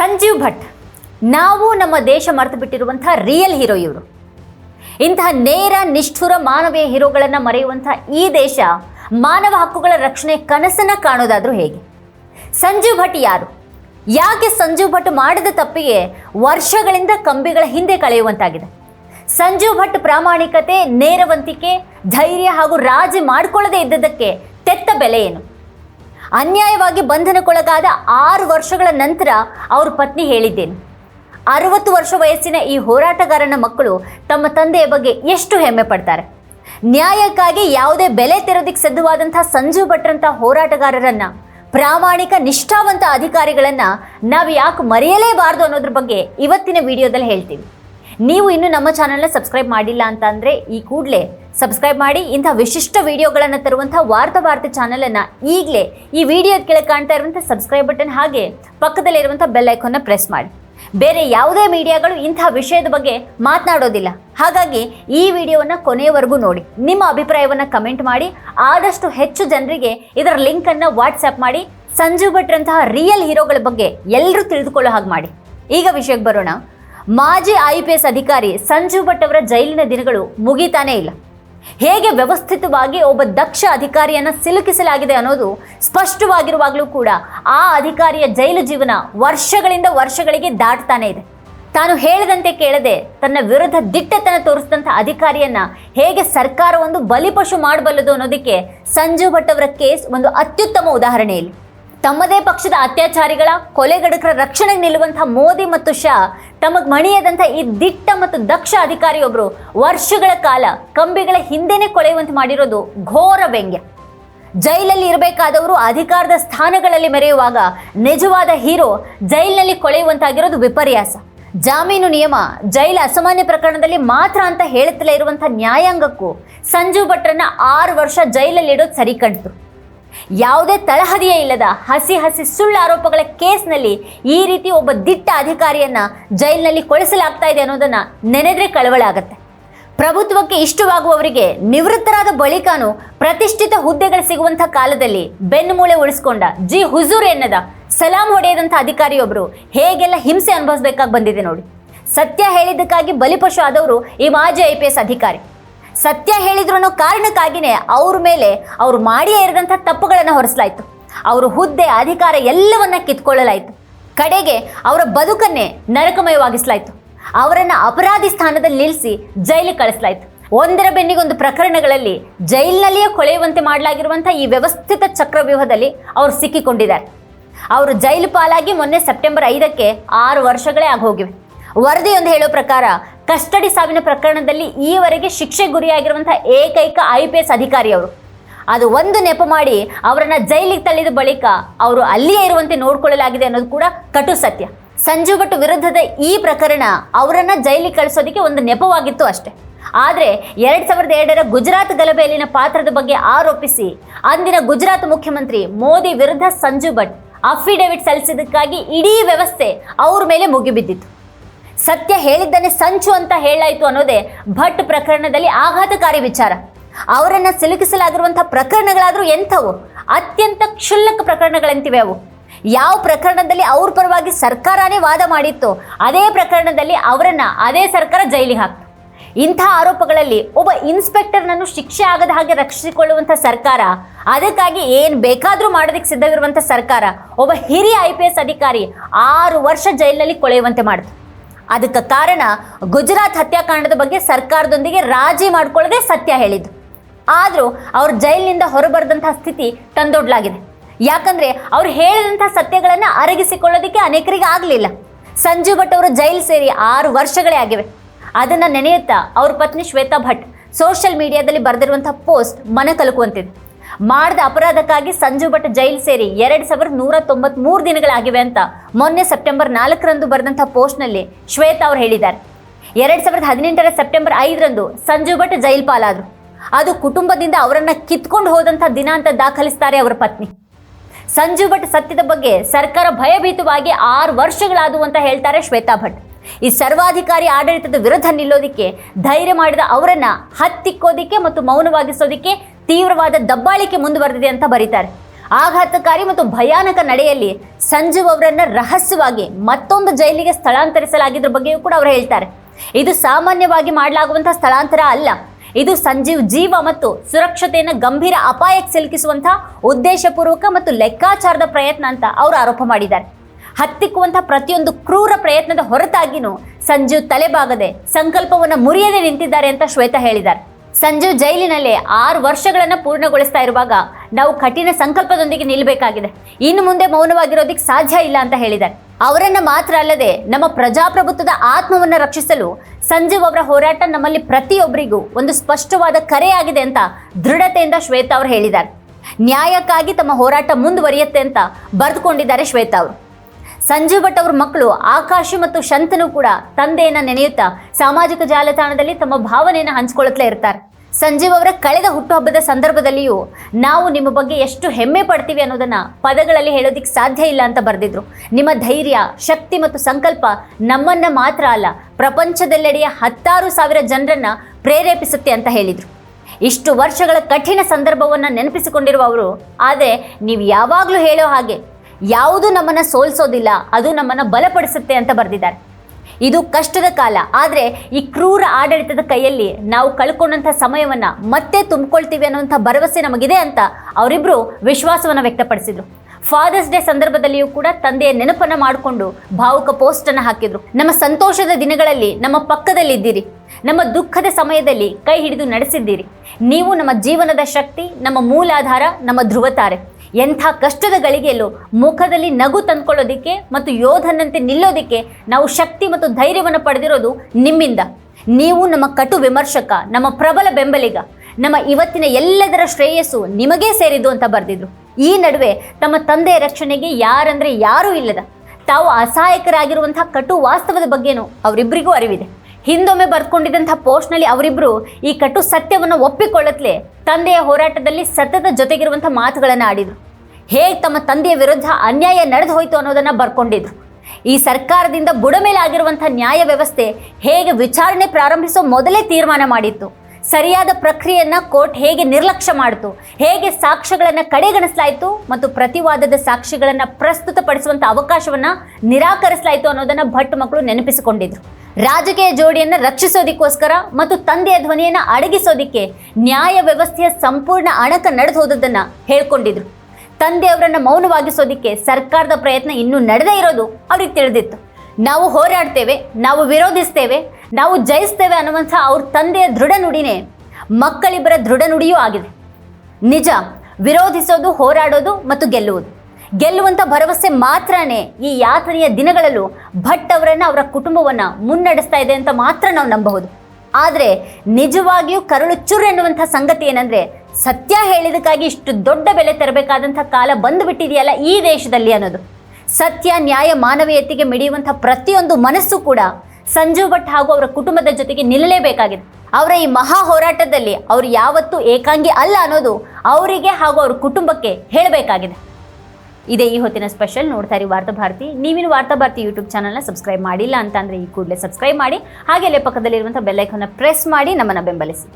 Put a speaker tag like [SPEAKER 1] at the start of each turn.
[SPEAKER 1] ಸಂಜೀವ್ ಭಟ್, ನಾವು ನಮ್ಮ ದೇಶ ಮರೆತು ಬಿಟ್ಟಿರುವಂಥ ರಿಯಲ್ ಹೀರೋ ಇವರು. ಇಂತಹ ನೇರ, ನಿಷ್ಠುರ ಮಾನವೀಯ ಹೀರೋಗಳನ್ನು ಮರೆಯುವಂಥ ಈ ದೇಶ ಮಾನವ ಹಕ್ಕುಗಳ ರಕ್ಷಣೆ ಕನಸನ್ನ ಕಾಣೋದಾದರೂ ಹೇಗೆ? ಸಂಜೀವ್ ಭಟ್ ಯಾರು? ಯಾಕೆ ಸಂಜೀವ್ ಭಟ್ ಮಾಡಿದ ತಪ್ಪಿಗೆ ವರ್ಷಗಳಿಂದ ಕಂಬಿಗಳ ಹಿಂದೆ ಕಳೆಯುವಂತಾಗಿದೆ? ಸಂಜೀವ್ ಭಟ್ ಪ್ರಾಮಾಣಿಕತೆ, ನೇರವಂತಿಕೆ, ಧೈರ್ಯ ಹಾಗೂ ರಾಜಿ ಮಾಡಿಕೊಳ್ಳದೆ ಇದ್ದದಕ್ಕೆ ತೆತ್ತ ಬೆಲೆ ಏನು? ಅನ್ಯಾಯವಾಗಿ ಬಂಧನಕ್ಕೊಳಗಾದ ಆರು ವರ್ಷಗಳ ನಂತರ ಅವ್ರ ಪತ್ನಿ ಹೇಳಿದ್ದೇನೆ. ಅರವತ್ತು ವರ್ಷ ವಯಸ್ಸಿನ ಈ ಹೋರಾಟಗಾರನ ಮಕ್ಕಳು ತಮ್ಮ ತಂದೆಯ ಬಗ್ಗೆ ಎಷ್ಟು ಹೆಮ್ಮೆ ಪಡ್ತಾರೆ. ನ್ಯಾಯಕ್ಕಾಗಿ ಯಾವುದೇ ಬೆಲೆ ತೆರೋದಿಕ್ಕೆ ಸಿದ್ಧವಾದಂತಹ ಸಂಜೀವ್ ಭಟ್ರಂಥ ಹೋರಾಟಗಾರರನ್ನ, ಪ್ರಾಮಾಣಿಕ ನಿಷ್ಠಾವಂತ ಅಧಿಕಾರಿಗಳನ್ನ ನಾವು ಯಾಕೆ ಮರೆಯಲೇಬಾರದು ಅನ್ನೋದ್ರ ಬಗ್ಗೆ ಇವತ್ತಿನ ವಿಡಿಯೋದಲ್ಲಿ ಹೇಳ್ತೀವಿ. ನೀವು ಇನ್ನು ನಮ್ಮ ಚಾನಲ್ನ ಸಬ್ಸ್ಕ್ರೈಬ್ ಮಾಡಿಲ್ಲ ಅಂತ ಈ ಕೂಡಲೇ ಸಬ್ಸ್ಕ್ರೈಬ್ ಮಾಡಿ, ಇಂಥ ವಿಶಿಷ್ಟ ವಿಡಿಯೋಗಳನ್ನು ತರುವಂಥ ವಾರ್ತಾ ವಾರ್ತೆ ಚಾನಲನ್ನು ಈಗಲೇ ಈ ವಿಡಿಯೋ ಕೆಳಗೆ ಕಾಣ್ತಾ ಇರುವಂಥ ಸಬ್ಸ್ಕ್ರೈಬ್ ಬಟನ್ ಹಾಗೆ ಪಕ್ಕದಲ್ಲಿರುವಂಥ ಬೆಲ್ ಐಕನ್ನ ಪ್ರೆಸ್ ಮಾಡಿ. ಬೇರೆ ಯಾವುದೇ ಮೀಡಿಯಾಗಳು ಇಂಥ ವಿಷಯದ ಬಗ್ಗೆ ಮಾತನಾಡೋದಿಲ್ಲ. ಹಾಗಾಗಿ ಈ ವಿಡಿಯೋವನ್ನು ಕೊನೆಯವರೆಗೂ ನೋಡಿ. ನಿಮ್ಮ ಅಭಿಪ್ರಾಯವನ್ನು ಕಮೆಂಟ್ ಮಾಡಿ. ಆದಷ್ಟು ಹೆಚ್ಚು ಜನರಿಗೆ ಇದರ ಲಿಂಕನ್ನು ವಾಟ್ಸಪ್ ಮಾಡಿ. ಸಂಜು ಭಟ್ರಂತಹ ರಿಯಲ್ ಹೀರೋಗಳ ಬಗ್ಗೆ ಎಲ್ಲರೂ ತಿಳಿದುಕೊಳ್ಳೋ ಹಾಗೆ ಮಾಡಿ. ಈಗ ವಿಷಯಕ್ಕೆ ಬರೋಣ. ಮಾಜಿ ಐ ಪಿ ಎಸ್ ಅಧಿಕಾರಿ ಸಂಜು ಭಟ್ ಅವರ ಜೈಲಿನ ದಿನಗಳು ಮುಗಿತಾನೇ ಇಲ್ಲ. ಹೇಗೆ ವ್ಯವಸ್ಥಿತವಾಗಿ ಒಬ್ಬ ದಕ್ಷ ಅಧಿಕಾರಿಯನ್ನ ಸಿಲುಕಿಸಲಾಗಿದೆ ಅನ್ನೋದು ಸ್ಪಷ್ಟವಾಗಿರುವಾಗಲೂ ಕೂಡ ಆ ಅಧಿಕಾರಿಯ ಜೈಲು ಜೀವನ ವರ್ಷಗಳಿಂದ ವರ್ಷಗಳಿಗೆ ದಾಟ್ತಾನೆ ಇದೆ. ತಾನು ಹೇಳದಂತೆ ಕೇಳದೆ ತನ್ನ ವಿರುದ್ಧ ದಿಟ್ಟತನ ತೋರಿಸಿದಂಥ ಅಧಿಕಾರಿಯನ್ನ ಹೇಗೆ ಸರ್ಕಾರ ಒಂದು ಬಲಿಪಶು ಮಾಡಬಲ್ಲದು ಅನ್ನೋದಕ್ಕೆ ಸಂಜು ಭಟ್ ಅವರ ಕೇಸ್ ಒಂದು ಅತ್ಯುತ್ತಮ ಉದಾಹರಣೆ ಇಲ್ಲಿ. ತಮ್ಮದೇ ಪಕ್ಷದ ಅತ್ಯಾಚಾರಿಗಳ, ಕೊಲೆಗಡಕರ ರಕ್ಷಣೆಗೆ ನಿಲ್ಲುವಂತಹ ಮೋದಿ ಮತ್ತು ಶಾ ತಮಗ್ ಮಣಿಯದಂಥ ಈ ದಿಟ್ಟ ಮತ್ತು ದಕ್ಷ ಅಧಿಕಾರಿಯೊಬ್ಬರು ವರ್ಷಗಳ ಕಾಲ ಕಂಬಿಗಳ ಹಿಂದೆನೆ ಕೊಳೆಯುವಂತೆ ಮಾಡಿರೋದು ಘೋರ ವ್ಯಂಗ್ಯ. ಜೈಲಲ್ಲಿ ಇರಬೇಕಾದವರು ಅಧಿಕಾರದ ಸ್ಥಾನಗಳಲ್ಲಿ ಮೆರೆಯುವಾಗ ನಿಜವಾದ ಹೀರೋ ಜೈಲಿನಲ್ಲಿ ಕೊಳೆಯುವಂತಾಗಿರೋದು ವಿಪರ್ಯಾಸ. ಜಾಮೀನು ನಿಯಮ ಜೈಲ ಅಸಾಮಾನ್ಯ ಪ್ರಕರಣದಲ್ಲಿ ಮಾತ್ರ ಅಂತ ಹೇಳುತ್ತಲೇ ಇರುವಂಥ ನ್ಯಾಯಾಂಗಕ್ಕೂ ಸಂಜು ಭಟ್ರನ್ನ ಆರು ವರ್ಷ ಜೈಲಲ್ಲಿ ಇಡೋದು ಸರಿ ಕಂಡ್ತು ಯಾವುದೇ ತಳಹದಿಯೇ ಇಲ್ಲದ ಹಸಿ ಹಸಿ ಸುಳ್ಳು ಆರೋಪಗಳ ಕೇಸ್ನಲ್ಲಿ ಈ ರೀತಿ ಒಬ್ಬ ದಿಟ್ಟ ಅಧಿಕಾರಿಯನ್ನ ಜೈಲಿನಲ್ಲಿ ಕೊಳಿಸಲಾಗ್ತಾ ಇದೆ ಅನ್ನೋದನ್ನ ನೆನೆದ್ರೆ ಕಳವಳ ಆಗತ್ತೆ ಪ್ರಭುತ್ವಕ್ಕೆ ಇಷ್ಟವಾಗುವವರಿಗೆ ನಿವೃತ್ತರಾದ ಬಳಿಕನೂ ಪ್ರತಿಷ್ಠಿತ ಹುದ್ದೆಗಳು ಸಿಗುವಂಥ ಕಾಲದಲ್ಲಿ ಬೆನ್ನುಮೂಳೆ ಉಳಿಸ್ಕೊಂಡ ಜಿ ಹುಜೂರ್ ಎನ್ನದ ಸಲಾಂ ಹೊಡೆಯದಂಥ ಅಧಿಕಾರಿಯೊಬ್ಬರು ಹೇಗೆಲ್ಲ ಹಿಂಸೆ ಅನುಭವಿಸ್ಬೇಕಾಗಿ ಬಂದಿದೆ ನೋಡಿ. ಸತ್ಯ ಹೇಳಿದ್ದಕ್ಕಾಗಿ ಬಲಿಪಶು ಆದವರು ಈ ಮಾಜಿ ಐ ಪಿ ಎಸ್ ಅಧಿಕಾರಿ. ಸತ್ಯ ಹೇಳಿದ್ರು ಅನ್ನೋ ಕಾರಣಕ್ಕಾಗಿಯೇ ಅವ್ರ ಮೇಲೆ ಅವ್ರು ಮಾಡಿಯೇ ಇರದಂಥ ತಪ್ಪುಗಳನ್ನು ಹೊರಿಸಲಾಯಿತು. ಅವರು ಹುದ್ದೆ, ಅಧಿಕಾರ ಎಲ್ಲವನ್ನ ಕಿತ್ಕೊಳ್ಳಲಾಯಿತು. ಕಡೆಗೆ ಅವರ ಬದುಕನ್ನೇ ನರಕಮಯವಾಗಿಸಲಾಯಿತು. ಅವರನ್ನು ಅಪರಾಧಿ ಸ್ಥಾನದಲ್ಲಿ ನಿಲ್ಲಿಸಿ ಜೈಲಿಗೆ ಕಳಿಸಲಾಯಿತು. ಒಂದರ ಬೆನ್ನಿಗೊಂದು ಪ್ರಕರಣಗಳಲ್ಲಿ ಜೈಲಿನಲ್ಲಿಯೇ ಕೊಳೆಯುವಂತೆ ಮಾಡಲಾಗಿರುವಂಥ ಈ ವ್ಯವಸ್ಥಿತ ಚಕ್ರವ್ಯೂಹದಲ್ಲಿ ಅವರು ಸಿಕ್ಕಿಕೊಂಡಿದ್ದಾರೆ. ಅವರು ಜೈಲು ಪಾಲಾಗಿ ಮೊನ್ನೆ ಸೆಪ್ಟೆಂಬರ್ ಐದಕ್ಕೆ ಆರು ವರ್ಷಗಳೇ ಆಗೋಗಿವೆ. ವರದಿಯೊಂದು ಹೇಳೋ ಪ್ರಕಾರ ಕಸ್ಟಡಿ ಸಾವಿನ ಪ್ರಕರಣದಲ್ಲಿ ಈವರೆಗೆ ಶಿಕ್ಷೆ ಗುರಿಯಾಗಿರುವಂತಹ ಏಕೈಕ ಐ ಪಿ ಎಸ್ ಅಧಿಕಾರಿ ಅವರು. ಅದು ಒಂದು ನೆಪ ಮಾಡಿ ಅವರನ್ನ ಜೈಲಿಗೆ ತಳ್ಳಿದ ಬಳಿಕ ಅವರು ಅಲ್ಲಿಯೇ ಇರುವಂತೆ ನೋಡಿಕೊಳ್ಳಲಾಗಿದೆ ಅನ್ನೋದು ಕೂಡ ಕಟು ಸತ್ಯ. ಸಂಜು ಭಟ್ ವಿರುದ್ಧದ ಈ ಪ್ರಕರಣ ಅವರನ್ನ ಜೈಲಿಗೆ ಕಳಿಸೋದಕ್ಕೆ ಒಂದು ನೆಪವಾಗಿತ್ತು ಅಷ್ಟೇ. ಆದರೆ ಎರಡ್ ಸಾವಿರದ ಎರಡರ ಗುಜರಾತ್ ಗಲಭೆಯಲ್ಲಿನ ಪಾತ್ರದ ಬಗ್ಗೆ ಆರೋಪಿಸಿ ಅಂದಿನ ಗುಜರಾತ್ ಮುಖ್ಯಮಂತ್ರಿ ಮೋದಿ ವಿರುದ್ಧ ಸಂಜು ಭಟ್ ಅಫಿಡೇವಿಟ್ ಸಲ್ಲಿಸಿದ್ದಕ್ಕಾಗಿ ಇಡೀ ವ್ಯವಸ್ಥೆ ಅವ್ರ ಮೇಲೆ ಮುಗಿಬಿದ್ದಿತ್ತು. ಸತ್ಯ ಹೇಳಿದ್ದನ್ನೇ ಸಂಚು ಅಂತ ಹೇಳಾಯಿತು ಅನ್ನೋದೇ ಭಟ್ ಪ್ರಕರಣದಲ್ಲಿ ಆಘಾತಕಾರಿ ವಿಚಾರ. ಅವರನ್ನ ಸಿಲುಕಿಸಲಾಗಿರುವಂಥ ಪ್ರಕರಣಗಳಾದರೂ ಎಂಥವು? ಅತ್ಯಂತ ಕ್ಷುಲ್ಲಕ ಪ್ರಕರಣಗಳಂತಿವೆ ಅವು. ಯಾವ ಪ್ರಕರಣದಲ್ಲಿ ಅವ್ರ ಪರವಾಗಿ ಸರ್ಕಾರನೇ ವಾದ ಮಾಡಿತ್ತು, ಅದೇ ಪ್ರಕರಣದಲ್ಲಿ ಅವರನ್ನ ಅದೇ ಸರ್ಕಾರ ಜೈಲಿಗೆ ಹಾಕ್ತು. ಇಂಥ ಆರೋಪಗಳಲ್ಲಿ ಒಬ್ಬ ಇನ್ಸ್ಪೆಕ್ಟರ್ನನ್ನು ಶಿಕ್ಷೆ ಆಗದ ಹಾಗೆ ರಕ್ಷಿಸಿಕೊಳ್ಳುವಂಥ ಸರ್ಕಾರ, ಅದಕ್ಕಾಗಿ ಏನು ಬೇಕಾದರೂ ಮಾಡೋದಕ್ಕೆ ಸಿದ್ಧವಿರುವಂಥ ಸರ್ಕಾರ, ಒಬ್ಬ ಹಿರಿಯ ಐ ಪಿ ಎಸ್ ಅಧಿಕಾರಿ ಆರು ವರ್ಷ ಜೈಲಿನಲ್ಲಿ ಕೊಳೆಯುವಂತೆ ಮಾಡಿತು. ಅದಕ್ಕೆ ಕಾರಣ ಗುಜರಾತ್ ಹತ್ಯಾಕಾಂಡದ ಬಗ್ಗೆ ಸರ್ಕಾರದೊಂದಿಗೆ ರಾಜಿ ಮಾಡ್ಕೊಳ್ಳದೆ ಸತ್ಯ ಹೇಳಿದ್ದು. ಆದರೂ ಅವ್ರು ಜೈಲಿನಿಂದ ಹೊರಬರದಂತಹ ಸ್ಥಿತಿ ತಂದೊಡ್ಲಾಗಿದೆ. ಯಾಕಂದ್ರೆ ಅವ್ರು ಹೇಳಿದಂಥ ಸತ್ಯಗಳನ್ನು ಅರಗಿಸಿಕೊಳ್ಳೋದಕ್ಕೆ ಅನೇಕರಿಗೆ ಆಗಲಿಲ್ಲ. ಸಂಜು ಭಟ್ ಅವರು ಜೈಲು ಸೇರಿ ಆರು ವರ್ಷಗಳೇ ಆಗಿವೆ. ಅದನ್ನು ನೆನೆಯುತ್ತಾ ಅವ್ರ ಪತ್ನಿ ಶ್ವೇತಾ ಭಟ್ ಸೋಷಿಯಲ್ ಮೀಡಿಯಾದಲ್ಲಿ ಬರೆದಿರುವಂಥ ಪೋಸ್ಟ್ ಮನ ಕಲಕುವಂತಿದೆ ಮಾಡಿದ ಅಪರಾಧಕ್ಕಾಗಿ ಸಂಜು ಭಟ್ ಜೈಲ್ ಸೇರಿ ಎರಡು ಸಾವಿರದ ನೂರ ತೊಂಬತ್ಮೂರು ದಿನಗಳಾಗಿವೆ ಅಂತ ಮೊನ್ನೆ ಸೆಪ್ಟೆಂಬರ್ ನಾಲ್ಕರಂದು ಬರೆದಂಥ ಪೋಸ್ಟ್ನಲ್ಲಿ ಶ್ವೇತಾ ಅವರು ಹೇಳಿದ್ದಾರೆ. ಎರಡು ಸಾವಿರದ ಹದಿನೆಂಟರ ಸೆಪ್ಟೆಂಬರ್ ಐದರಂದು ಸಂಜು ಭಟ್ ಜೈಲ್ ಪಾಲಾದರು. ಅದು ಕುಟುಂಬದಿಂದ ಅವರನ್ನ ಕಿತ್ಕೊಂಡು ಹೋದಂಥ ದಿನ ಅಂತ ದಾಖಲಿಸ್ತಾರೆ ಅವರ ಪತ್ನಿ. ಸಂಜು ಭಟ್ ಸತ್ಯದ ಬಗ್ಗೆ ಸರ್ಕಾರ ಭಯಭೀತವಾಗಿ ಆರು ವರ್ಷಗಳಾದವು ಅಂತ ಹೇಳ್ತಾರೆ ಶ್ವೇತಾ ಭಟ್. ಈ ಸರ್ವಾಧಿಕಾರಿ ಆಡಳಿತದ ವಿರುದ್ಧ ನಿಲ್ಲೋದಿಕ್ಕೆ ಧೈರ್ಯ ಮಾಡಿದ ಅವರನ್ನ ಹತ್ತಿಕ್ಕೋದಿಕ್ಕೆ ಮತ್ತು ಮೌನವಾಗಿಸೋದಿಕ್ಕೆ ತೀವ್ರವಾದ ದಬ್ಬಾಳಿಕೆ ಮುಂದುವರೆದಿದೆ ಅಂತ ಬರೀತಾರೆ. ಆಘಾತಕಾರಿ ಮತ್ತು ಭಯಾನಕ ನಡೆಯಲ್ಲಿ ಸಂಜೀವ್ ಅವರನ್ನ ರಹಸ್ಯವಾಗಿ ಮತ್ತೊಂದು ಜೈಲಿಗೆ ಸ್ಥಳಾಂತರಿಸಲಾಗಿದ್ರ ಬಗ್ಗೆಯೂ ಕೂಡ ಅವರು ಹೇಳ್ತಾರೆ. ಇದು ಸಾಮಾನ್ಯವಾಗಿ ಮಾಡಲಾಗುವಂತಹ ಸ್ಥಳಾಂತರ ಅಲ್ಲ. ಇದು ಸಂಜೀವ್ ಜೀವ ಮತ್ತು ಸುರಕ್ಷತೆಯನ್ನು ಗಂಭೀರ ಅಪಾಯಕ್ಕೆ ಸಿಲುಕಿಸುವಂತಹ ಉದ್ದೇಶಪೂರ್ವಕ ಮತ್ತು ಲೆಕ್ಕಾಚಾರದ ಪ್ರಯತ್ನ ಅಂತ ಅವರು ಆರೋಪ ಮಾಡಿದ್ದಾರೆ. ಹತ್ತಿಕ್ಕುವಂತಹ ಪ್ರತಿಯೊಂದು ಕ್ರೂರ ಪ್ರಯತ್ನದ ಹೊರತಾಗಿನೂ ಸಂಜೀವ್ ತಲೆಬಾಗದೆ ಸಂಕಲ್ಪವನ್ನು ಮುರಿಯದೆ ನಿಂತಿದ್ದಾರೆ ಅಂತ ಶ್ವೇತಾ ಹೇಳಿದ್ದಾರೆ. ಸಂಜೀವ್ ಜೈಲಿನಲ್ಲೇ ಆರು ವರ್ಷಗಳನ್ನು ಪೂರ್ಣಗೊಳಿಸ್ತಾ ಇರುವಾಗ ನಾವು ಕಠಿಣ ಸಂಕಲ್ಪದೊಂದಿಗೆ ನಿಲ್ಲಬೇಕಾಗಿದೆ ಇನ್ನು ಮುಂದೆ ಮೌನವಾಗಿರೋದಕ್ಕೆ ಸಾಧ್ಯ ಇಲ್ಲ ಅಂತ ಹೇಳಿದ್ದಾರೆ. ಅವರನ್ನ ಮಾತ್ರ ಅಲ್ಲದೆ ನಮ್ಮ ಪ್ರಜಾಪ್ರಭುತ್ವದ ಆತ್ಮವನ್ನು ರಕ್ಷಿಸಲು ಸಂಜೀವ್ ಅವರ ಹೋರಾಟ ನಮ್ಮಲ್ಲಿ ಪ್ರತಿಯೊಬ್ಬರಿಗೂ ಒಂದು ಸ್ಪಷ್ಟವಾದ ಕರೆಯಾಗಿದೆ ಅಂತ ದೃಢತೆಯಿಂದ ಶ್ವೇತಾ ಅವರು ಹೇಳಿದ್ದಾರೆ. ನ್ಯಾಯಕ್ಕಾಗಿ ತಮ್ಮ ಹೋರಾಟ ಮುಂದುವರಿಯುತ್ತೆ ಅಂತ ಬರೆದುಕೊಂಡಿದ್ದಾರೆ ಶ್ವೇತಾ ಅವರು. ಸಂಜೀವ್ ಭಟ್ ಅವ್ರ ಮಕ್ಕಳು ಆಕಾಶ್ ಮತ್ತು ಶಂತನು ಕೂಡ ತಂದೆಯನ್ನ ನೆನೆಯುತ್ತಾ ಸಾಮಾಜಿಕ ಜಾಲತಾಣದಲ್ಲಿ ತಮ್ಮ ಭಾವನೆಯನ್ನು ಹಂಚಿಕೊಳ್ಳುತ್ತಲೇ ಇರ್ತಾರೆ. ಸಂಜೀವ್ ಅವರ ಕಳೆದ ಹುಟ್ಟುಹಬ್ಬದ ಸಂದರ್ಭದಲ್ಲಿಯೂ ನಾವು ನಿಮ್ಮ ಬಗ್ಗೆ ಎಷ್ಟು ಹೆಮ್ಮೆ ಪಡ್ತೀವಿ ಅನ್ನೋದನ್ನ ಪದಗಳಲ್ಲಿ ಹೇಳೋದಿಕ್ಕೆ ಸಾಧ್ಯ ಇಲ್ಲ ಅಂತ ಬರೆದಿದ್ರು. ನಿಮ್ಮ ಧೈರ್ಯ, ಶಕ್ತಿ ಮತ್ತು ಸಂಕಲ್ಪ ನಮ್ಮನ್ನ ಮಾತ್ರ ಅಲ್ಲ, ಪ್ರಪಂಚದೆಲ್ಲೆಡೆಯ ಹತ್ತಾರು ಸಾವಿರ ಜನರನ್ನ ಪ್ರೇರೇಪಿಸುತ್ತೆ ಅಂತ ಹೇಳಿದ್ರು. ಇಷ್ಟು ವರ್ಷಗಳ ಕಠಿಣ ಸಂದರ್ಭವನ್ನು ನೆನಪಿಸಿಕೊಂಡಿರುವ ಅವರು, ಆದರೆ ನೀವು ಯಾವಾಗಲೂ ಹೇಳೋ ಹಾಗೆ ಯಾವುದು ನಮ್ಮನ್ನು ಸೋಲಿಸೋದಿಲ್ಲ, ಅದು ನಮ್ಮನ್ನು ಬಲಪಡಿಸುತ್ತೆ ಅಂತ ಬರೆದಿದ್ದಾರೆ. ಇದು ಕಷ್ಟದ ಕಾಲ, ಆದರೆ ಈ ಕ್ರೂರ ಆಡಳಿತದ ಕೈಯಲ್ಲಿ ನಾವು ಕಳ್ಕೊಂಡಂಥ ಸಮಯವನ್ನು ಮತ್ತೆ ತುಂಬಿಕೊಳ್ತೀವಿ ಅನ್ನೋಂಥ ಭರವಸೆ ನಮಗಿದೆ ಅಂತ ಅವರಿಬ್ಬರು ವಿಶ್ವಾಸವನ್ನು ವ್ಯಕ್ತಪಡಿಸಿದರು. ಫಾದರ್ಸ್ ಡೇ ಸಂದರ್ಭದಲ್ಲಿಯೂ ಕೂಡ ತಂದೆಯ ನೆನಪನ್ನು ಮಾಡಿಕೊಂಡು ಭಾವುಕ ಪೋಸ್ಟನ್ನು ಹಾಕಿದರು. ನಮ್ಮ ಸಂತೋಷದ ದಿನಗಳಲ್ಲಿ ನಮ್ಮ ಪಕ್ಕದಲ್ಲಿದ್ದೀರಿ. ನಮ್ಮ ದುಃಖದ ಸಮಯದಲ್ಲಿ ಕೈ ಹಿಡಿದು ನಡೆಸಿದ್ದೀರಿ. ನೀವು ನಮ್ಮ ಜೀವನದ ಶಕ್ತಿ, ನಮ್ಮ ಮೂಲಾಧಾರ, ನಮ್ಮ ಧ್ರುವತಾರೆ. ಎಂಥ ಕಷ್ಟದ ಗಳಿಗೆಯಲ್ಲೂ ಮುಖದಲ್ಲಿ ನಗು ತಂದ್ಕೊಳ್ಳೋದಕ್ಕೆ ಮತ್ತು ಯೋಧನಂತೆ ನಿಲ್ಲೋದಿಕ್ಕೆ ನಾವು ಶಕ್ತಿ ಮತ್ತು ಧೈರ್ಯವನ್ನು ಪಡೆದಿರೋದು ನಿಮ್ಮಿಂದ. ನೀವು ನಮ್ಮ ಕಟು ವಿಮರ್ಶಕ, ನಮ್ಮ ಪ್ರಬಲ ಬೆಂಬಲಿಗ, ನಮ್ಮ ಇವತ್ತಿನ ಎಲ್ಲದರ ಶ್ರೇಯಸ್ಸು ನಿಮಗೇ ಸೇರಿದ್ದು ಅಂತ ಬರೆದಿದ್ರು. ಈ ನಡುವೆ ತಮ್ಮ ತಂದೆಯ ರಕ್ಷಣೆಗೆ ಯಾರಂದರೆ ಯಾರೂ ಇಲ್ಲದ. ತಾವು ಅಸಹಾಯಕರಾಗಿರುವಂತಹ ಕಟು ವಾಸ್ತವದ ಬಗ್ಗೆನೂ ಅವರಿಬ್ಬರಿಗೂ ಅರಿವಿದೆ. ಹಿಂದೊಮ್ಮೆ ಬರ್ಕೊಂಡಿದ್ದಂಥ ಪೋಸ್ಟ್ನಲ್ಲಿ ಅವರಿಬ್ಬರು ಈ ಕಟು ಸತ್ಯವನ್ನು ಒಪ್ಪಿಕೊಳ್ಳತ್ಲೆ ತಂದೆಯ ಹೋರಾಟದಲ್ಲಿ ಸತತ ಜೊತೆಗಿರುವಂಥ ಮಾತುಗಳನ್ನು ಆಡಿದರು. ಹೇಗೆ ತಮ್ಮ ತಂದೆಯ ವಿರುದ್ಧ ಅನ್ಯಾಯ ನಡೆದು ಹೋಯಿತು ಅನ್ನೋದನ್ನು ಬರ್ಕೊಂಡಿದ್ರು. ಈ ಸರ್ಕಾರದಿಂದ ಬುಡಮೇಲಾಗಿರುವಂಥ ನ್ಯಾಯ ವ್ಯವಸ್ಥೆ ಹೇಗೆ ವಿಚಾರಣೆ ಪ್ರಾರಂಭಿಸೋ ಮೊದಲೇ ತೀರ್ಮಾನ ಮಾಡಿತ್ತು. ಸರಿಯಾದ ಪ್ರಕ್ರಿಯೆಯನ್ನು ಕೋರ್ಟ್ ಹೇಗೆ ನಿರ್ಲಕ್ಷ್ಯ ಮಾಡಿತು? ಹೇಗೆ ಸಾಕ್ಷ್ಯಗಳನ್ನು ಕಡೆಗಣಿಸಲಾಯಿತು? ಮತ್ತು ಪ್ರತಿವಾದದ ಸಾಕ್ಷಿಗಳನ್ನು ಪ್ರಸ್ತುತಪಡಿಸುವಂಥ ಅವಕಾಶವನ್ನು ನಿರಾಕರಿಸಲಾಯಿತು ಅನ್ನೋದನ್ನು ಭಟ್ ಮಕ್ಕಳು ನೆನಪಿಸಿಕೊಂಡಿದ್ರು. ರಾಜಕೀಯ ಜೋಡಿಯನ್ನು ರಕ್ಷಿಸೋದಕ್ಕೋಸ್ಕರ ಮತ್ತು ತಂದೆಯ ಧ್ವನಿಯನ್ನು ಅಡಗಿಸೋದಕ್ಕೆ ನ್ಯಾಯ ವ್ಯವಸ್ಥೆಯ ಸಂಪೂರ್ಣ ಅಣಕ ನಡೆದು ಹೋದದ್ದನ್ನು ಹೇಳ್ಕೊಂಡಿದ್ರು. ತಂದೆಯವರನ್ನು ಮೌನವಾಗಿಸೋದಕ್ಕೆ ಸರ್ಕಾರದ ಪ್ರಯತ್ನ ಇನ್ನೂ ನಡೆದೇ ಇರೋದು ಅವ್ರಿಗೆ ತಿಳಿದಿತ್ತು. ನಾವು ಹೋರಾಡ್ತೇವೆ, ನಾವು ವಿರೋಧಿಸ್ತೇವೆ ನಾವು ಜಯಿಸ್ತೇವೆ ಅನ್ನುವಂಥ ಅವ್ರ ತಂದೆಯ ದೃಢ ನುಡಿನೇ ಮಕ್ಕಳಿಬ್ಬರ ದೃಢ ನುಡಿಯೂ ಆಗಿದೆ. ನಿಜ, ವಿರೋಧಿಸೋದು, ಹೋರಾಡೋದು ಮತ್ತು ಗೆಲ್ಲುವುದು. ಗೆಲ್ಲುವಂಥ ಭರವಸೆ ಮಾತ್ರನೇ ಈ ಯಾತನೆಯ ದಿನಗಳಲ್ಲೂ ಭಟ್ ಅವರನ್ನು ಅವರ ಕುಟುಂಬವನ್ನು ಮುನ್ನಡೆಸ್ತಾ ಇದೆ ಅಂತ ಮಾತ್ರ ನಾವು ನಂಬಬಹುದು. ಆದರೆ ನಿಜವಾಗಿಯೂ ಕರುಳು ಚುರ್ ಎನ್ನುವಂಥ ಸಂಗತಿ ಏನಂದರೆ ಸತ್ಯ ಹೇಳಿದಕ್ಕಾಗಿ ಇಷ್ಟು ದೊಡ್ಡ ಬೆಲೆ ತರಬೇಕಾದಂಥ ಕಾಲ ಬಂದುಬಿಟ್ಟಿದೆಯಲ್ಲ ಈ ದೇಶದಲ್ಲಿ ಅನ್ನೋದು. ಸತ್ಯ, ನ್ಯಾಯ, ಮಾನವೀಯತೆಗೆ ಮಿಡಿಯುವಂಥ ಪ್ರತಿಯೊಂದು ಮನಸ್ಸು ಕೂಡ ಸಂಜೀವ್ ಭಟ್ ಹಾಗೂ ಅವರ ಕುಟುಂಬದ ಜೊತೆಗೆ ನಿಲ್ಲಲೇಬೇಕಾಗಿದೆ. ಅವರ ಈ ಮಹಾ ಹೋರಾಟದಲ್ಲಿ ಅವರು ಯಾವತ್ತೂ ಏಕಾಂಗಿ ಅಲ್ಲ ಅನ್ನೋದು ಅವರಿಗೆ ಹಾಗೂ ಅವ್ರ ಕುಟುಂಬಕ್ಕೆ ಹೇಳಬೇಕಾಗಿದೆ. ಇದೇ ಈ ಹೊತ್ತಿನ ಸ್ಪೆಷಲ್ ನೋಡ್ತಾ ಇರಿ ವಾರ್ತಾ ಭಾರತಿ. ನೀವಿನ ವಾರ್ತಾ ಭಾರತಿ ಯೂಟ್ಯೂಬ್ ಚಾನಲ್ನ ಸಬ್ಸ್ಕ್ರೈಬ್ ಮಾಡಿಲ್ಲ ಅಂತಂದ್ರೆ ಈ ಕೂಡಲೇ ಸಬ್ಸ್ಕ್ರೈಬ್ ಮಾಡಿ, ಹಾಗೆ ಅಲ್ಲೇ ಪಕ್ಕದಲ್ಲಿರುವಂಥ ಬೆಲ್ಲೈಕನ್ನ ಪ್ರೆಸ್ ಮಾಡಿ ನಮ್ಮನ್ನು ಬೆಂಬಲಿಸಿ.